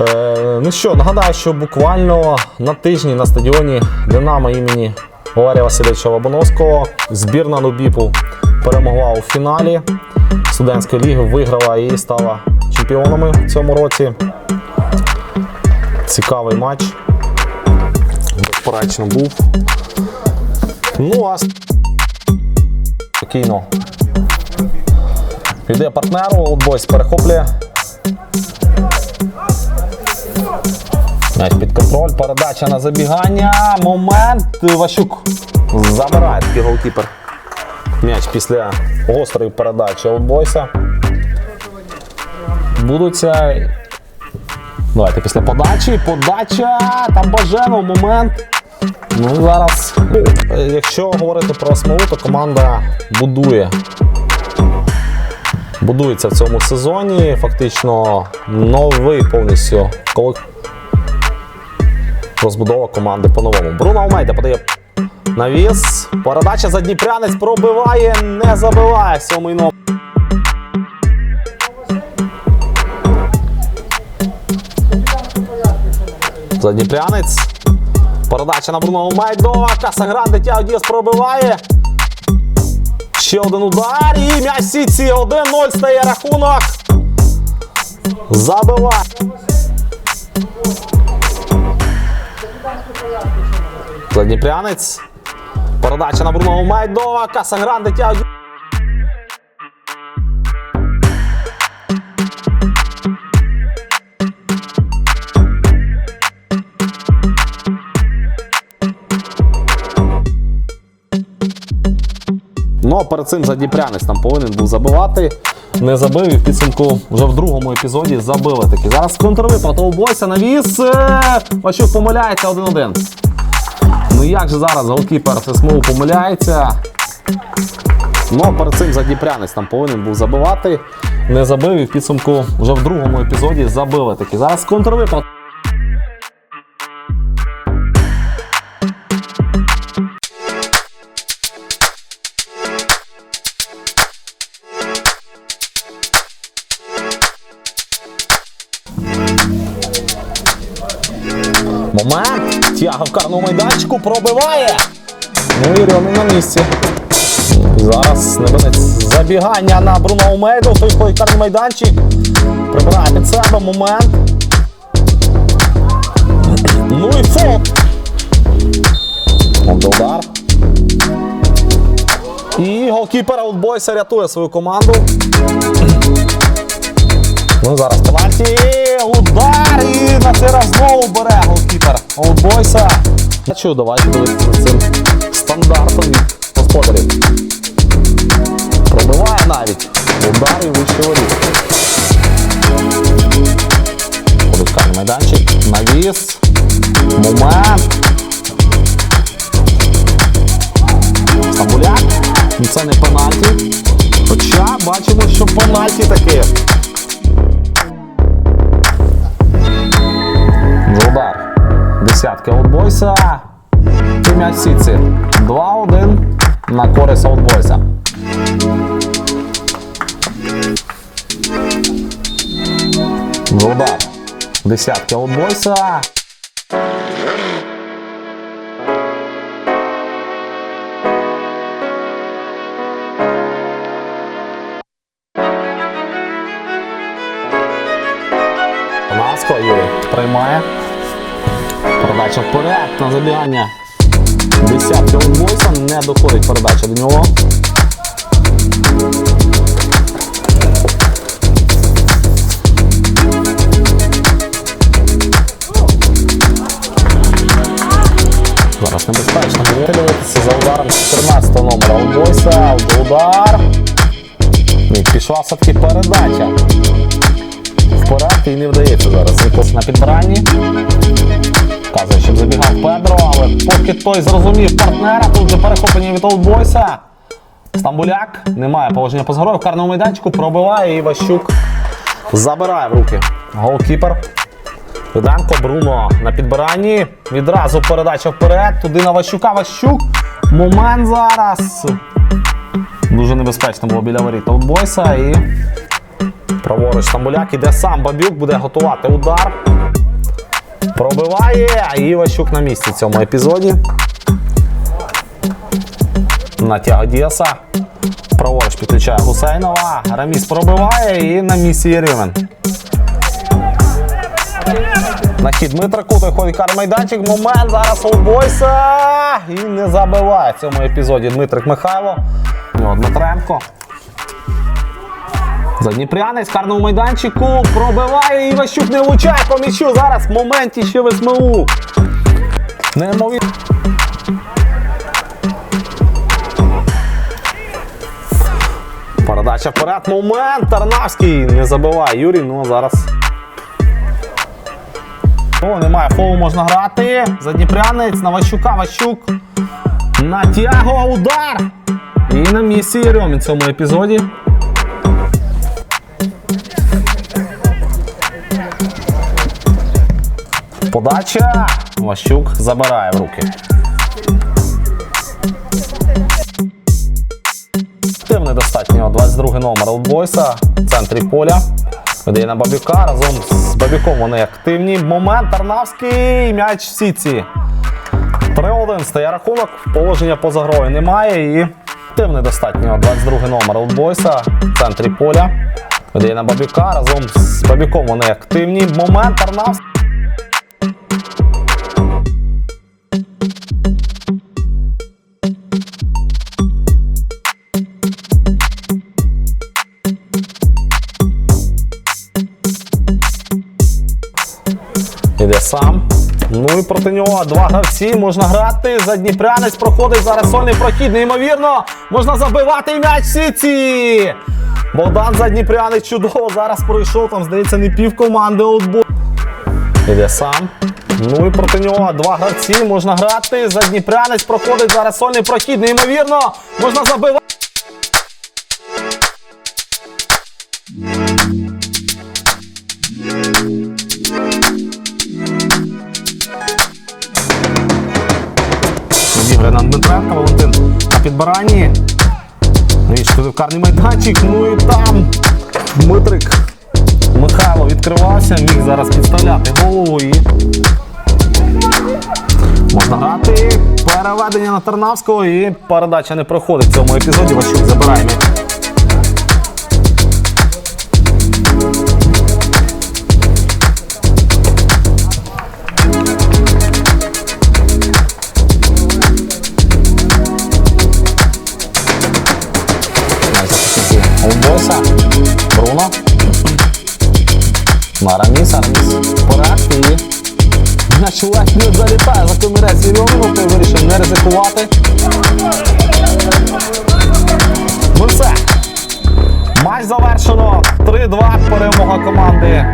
Е, ну що, нагадаю, що буквально на тижні на стадіоні Динамо імені Валерія Васильовича Лобановського збірна Нубіпу перемогла у фіналі студентської ліги, виграла і стала чемпіонами в цьому році. Цікавий матч. Безперечно був. Ну, а спокійно. Йде партнеру, Олдбойс перехоплює. М'яч під контроль, передача на забігання. Момент. Ващук забирає такий голкіпер. М'яч після гострої передачі Олдбойса. Будуться. Давайте після подачі. Подача. Там Баженов, момент. Ну зараз. Якщо говорити про смолу, то команда будує. Будується в цьому сезоні. Фактично новий повністю колектив розбудова команди по-новому. Бруно Алмейда подає навіс. Передача за Дніпрянець пробиває, не забиває сьомий номер. Задніпрянець. Передача на Бруно Алмейдо. Касагранде Тяо Діас пробиває. Ще один удар. І м'яч сітці 1-0 стає рахунок. Забиває. Задніпрянець. Передача на Бруно Майдо. Касагранде тягне. Ну, а перед цим Задніпрянець там повинен був забивати. Не забив і в підсумку вже в другому епізоді забили таки. Зараз контрвипад Олбойса навіс. Е, Ващук помиляється 1-1. Ну як же зараз голкіпер СМУ помиляється? Ну, а перед цим Задніпрянець там повинен був забивати. Не забив і в підсумку вже в другому епізоді забили таки. Зараз контрвипад. Момент. Тяга в майданчику пробиває. Ну і Рьони на місці. Зараз Небенець забігання на Бруно Омейду. Той карний майданчик. Прибирає під себе момент. Ну і фол. удар. І голкіпер Олдбойса рятує свою команду. Ну зараз пенальті, удар і на цей раз знову бере голкіпер Олдбойса. Бачу, давайте дивитися за цим стандартом від господарів. Пробиває навіть. Удар і вище воріт. Подускає майданчик. Навіс. Момент. Стамбуляк. Ну, Це не пенальті. Хоча бачимо, що пенальті таке. Десятки Олдбойса. І м'яч сітці. 2-1 на користь Олдбойса. Удар. Десятки Олдбойса. Ласко Юрій приймає. Передача вперед на забігання. Десятки Олдбойса. Не доходить передача до нього. Зараз небезпечно виявитися за ударом 14 номера Олдбойса. Удар. І пішла все-таки передача. Вперед і не вдається зараз. Нікос на підбиранні. Вказує, щоб забігав Педро, але поки той зрозумів партнера, тут же перехоплення від Олдбойса. Стамбуляк немає положення поза грою. В карному майданчику пробиває і Ващук забирає в руки. Голкіпер. Руденко, Бруно на підбиранні. Відразу передача вперед. Туди на Ващука. Ващук. Момент зараз. Дуже небезпечно було біля воріт Олдбойса і Праворуч Стамбуляк іде сам Бабюк, буде готувати удар. Пробиває Іващук на місці в цьому епізоді. Натяга Діаса. Праворуч підключає Гусейнова. Раміс пробиває і на місці є Рівен. На хід Дмитра Кута ходить кармайданчик. Момент зараз у Бойса. І не забиває в цьому епізоді Дмитрик Михайло. Дмитренко. Задніпрянець в карному майданчику пробиває Іващук не влучає по м'ячу. Зараз в моменті ще в СМУ. Неймовірно. Передача вперед. Момент. Тарнавський не забиває Юрій. Ну а зараз. О, немає фолу можна грати. Задніпрянець на Ващука. Ващук. Натягує удар. І на місці Єрьомін в цьому епізоді. Подача. Ващук забирає в руки. Активний достатньо 22 номер Олдбойса в центрі поля. Видає на Бабюка. Разом з Бабюком вони активні. Момент Тарнавський. М'яч в сітці. 3-1 стає рахунок. Положення поза грою немає. І активний достатньо 22 номер Олдбойса в центрі поля. Видає на Бабюка. Разом з Бабюком вони активні. Момент Тарнавський. Сам. Ну і проти нього два гравці можна грати. Задніпрянець проходить зараз сольний прохід. Неймовірно, можна забивати м'яч сіті. Богдан Задніпрянець чудово зараз пройшов. Там, здається, не пів команди отбор. Іде сам. Ну і проти нього два гравці можна грати. Задніпрянець проходить зараз сольний прохід. Неймовірно, можна забивати. Ренат Дмитренка, Валентин на підбиранні. Навіщо в карний майданчик. Ну і там Дмитрик Михайло відкривався, міг зараз підставляти голову і можна грати. Переведення на Тарнавського і передача не проходить в цьому епізоді. Ващук забирає На Араміс, Араміс На ледь не залітає за комірець Єрьомінов, той вирішив не ризикувати. Ну все. Матч завершено. 3-2 перемога команди